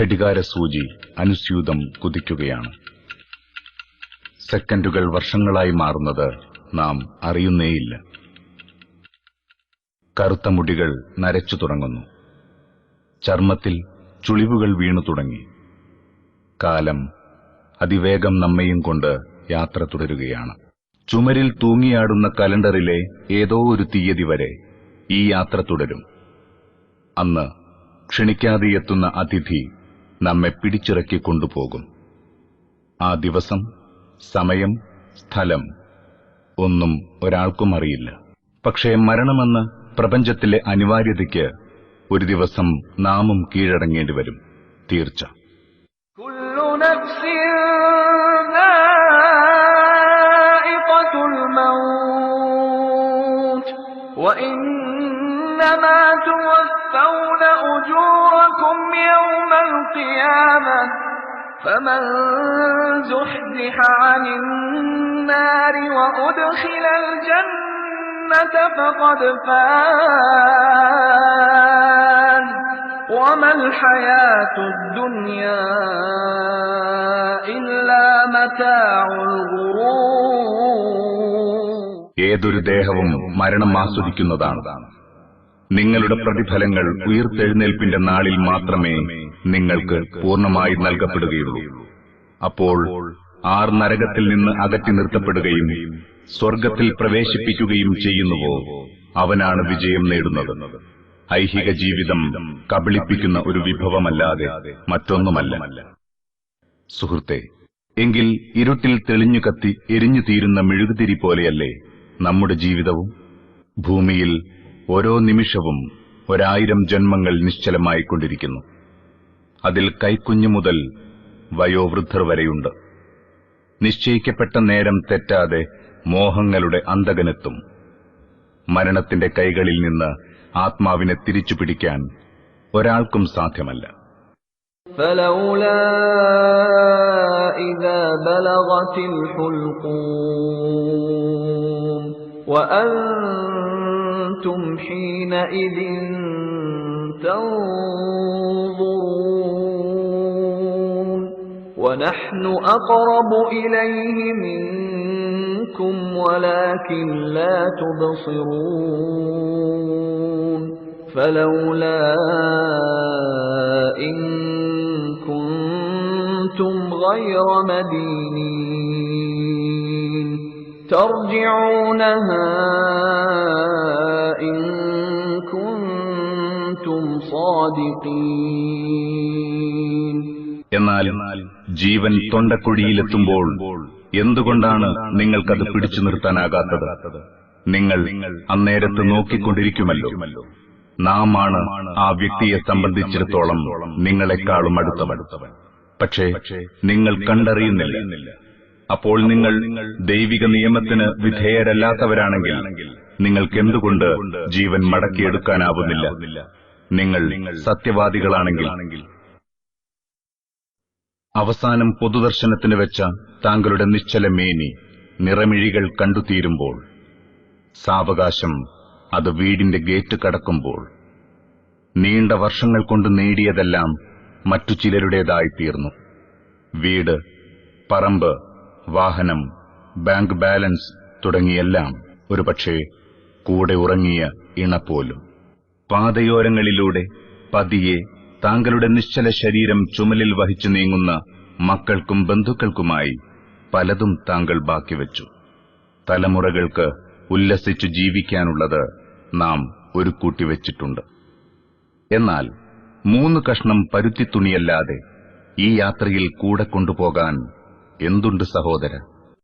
ഘടികാരസൂചി അനുസ്യൂതം കുതിക്കുകയാണ്. സെക്കൻഡുകൾ വർഷങ്ങളായി മാറുന്നത് നാം അറിയുന്നേയില്ല. കറുത്ത മുടികൾ നരച്ചു തുടങ്ങുന്നു. ചർമ്മത്തിൽ ചുളിവുകൾ വീണു തുടങ്ങി. കാലം അതിവേഗം നമ്മയും കൊണ്ട് യാത്ര തുടരുകയാണ്. ചുമരിൽ തൂങ്ങിയാടുന്ന കലണ്ടറിലെ ഏതോ ഒരു തീയതി വരെ ഈ യാത്ര തുടരും. അന്ന് ക്ഷണിക്കാതെ എത്തുന്ന അതിഥി നമ്മെ പിടിച്ചിറക്കി കൊണ്ടുപോകും. ആ ദിവസം സമയം സ്ഥലം ഒന്നും ഒരാൾക്കും അറിയില്ല. പക്ഷേ മരണമെന്ന് പ്രപഞ്ചത്തിലെ അനിവാര്യതയ്ക്ക് ഒരു ദിവസം നാമും കീഴടങ്ങേണ്ടി വരും. തീർച്ച. كل نفس ذائقة الموت وإنما توفون أجوركم يوم القيامة فمن زحزح عن النار وأدخل الجنة فقد فاز وما الحياة الدنيا إلا متاع الغرور ഏതൊരു ദേഹവും മരണം ആസ്വദിക്കുന്നതാണ് നിങ്ങളുടെ പ്രതിഫലങ്ങൾ ഉയർത്തെഴുന്നേൽപ്പിന്റെ നാളിൽ മാത്രമേ നിങ്ങൾക്ക് പൂർണമായി നൽകപ്പെടുകയുള്ളൂ. അപ്പോൾ ആർ നരകത്തിൽ നിന്ന് അകറ്റി നിർത്തപ്പെടുകയും സ്വർഗത്തിൽ പ്രവേശിപ്പിക്കുകയും ചെയ്യുന്നുവോ അവനാണ് വിജയം നേടുന്നത്. ഐഹിക ജീവിതം കബളിപ്പിക്കുന്ന ഒരു വിഭവമല്ലാതെ മറ്റൊന്നുമല്ല. സുഹൃത്തെ എങ്കിൽ ഇരുട്ടിൽ തെളിഞ്ഞു കത്തി എരിഞ്ഞു തീരുന്ന മെഴുകുതിരി പോലെയല്ലേ നമ്മുടെ ജീവിതവും? ഭൂമിയിൽ ഓരോ നിമിഷവും ഒരായിരം ജന്മങ്ങൾ നിശ്ചലമായിക്കൊണ്ടിരിക്കുന്നു അതിൽ കൈക്കുഞ്ഞു മുതൽ വയോവൃദ്ധർ വരെയുണ്ട് നിശ്ചയിക്കപ്പെട്ട നേരം തെറ്റാതെ മോഹങ്ങളുടെ അന്തകനെത്തും മരണത്തിന്റെ കൈകളിൽ നിന്ന് ആത്മാവിനെ തിരിച്ചു പിടിക്കാൻ ഒരാൾക്കും സാധ്യമല്ല فلولا إذا بلغت الحلقوم وأنتم حينئذ تنظرون ونحن أقرب إليه منكم ولكن لا تبصرون فلولا إن كنتم غير مدينين ترجعونها إن كنتم صادقين എന്നാൽ ജീവൻ തൊണ്ടക്കുഴിയിലെത്തുമ്പോൾ എന്തുകൊണ്ടാണ് നിങ്ങൾക്കത് പിടിച്ചു നിർത്താനാകാത്തത് നിങ്ങൾ അന്നേരത്ത് നോക്കിക്കൊണ്ടിരിക്കുമല്ലോ നാം ആണ് ആ വ്യക്തിയെ സംബന്ധിച്ചിടത്തോളം നിങ്ങളെക്കാളും അടുത്തവൻ പക്ഷേ നിങ്ങൾ കണ്ടറിയുന്നില്ല അപ്പോൾ നിങ്ങൾ ദൈവിക നിയമത്തിന് വിധേയരല്ലാത്തവരാണെങ്കിൽ നിങ്ങൾക്കെന്തുകൊണ്ട് ജീവൻ മടക്കിയെടുക്കാനാവുന്നില്ല? നിങ്ങൾ സത്യവാദികളാണെങ്കിൽ. അവസാനം പൊതുദർശനത്തിന് വെച്ച താങ്കളുടെ നിശ്ചല മേനി നിറമിഴികൾ കണ്ടുതീരുമ്പോൾ സാവകാശം അത് വീടിന്റെ ഗേറ്റ് കടക്കുമ്പോൾ നീണ്ട വർഷങ്ങൾ കൊണ്ട് നേടിയതെല്ലാം മറ്റു ചിലരുടേതായിത്തീർന്നു. വീട് പറമ്പ് വാഹനം ബാങ്ക് ബാലൻസ് തുടങ്ങിയെല്ലാം ഒരുപക്ഷെ കൂടെ ഉറങ്ങിയ ഇണ പോലും. പാതയോരങ്ങളിലൂടെ പതിയെ താങ്കളുടെ നിശ്ചല ശരീരം ചുമലിൽ വഹിച്ചു നീങ്ങുന്ന മക്കൾക്കും ബന്ധുക്കൾക്കുമായി പലതും താങ്കൾ ബാക്കി വെച്ചു. തലമുറകൾക്ക് ഉല്ലസിച്ചു ജീവിക്കാനുള്ളത് നാം ഒരു കൂട്ടിവെച്ചിട്ടുണ്ട് എന്നാൽ മൂന്ന് കഷ്ണം പരുത്തിത്തുണിയല്ലാതെ ഈ യാത്രയിൽ കൂടെ കൊണ്ടുപോകാൻ എന്തുണ്ട് സഹോദര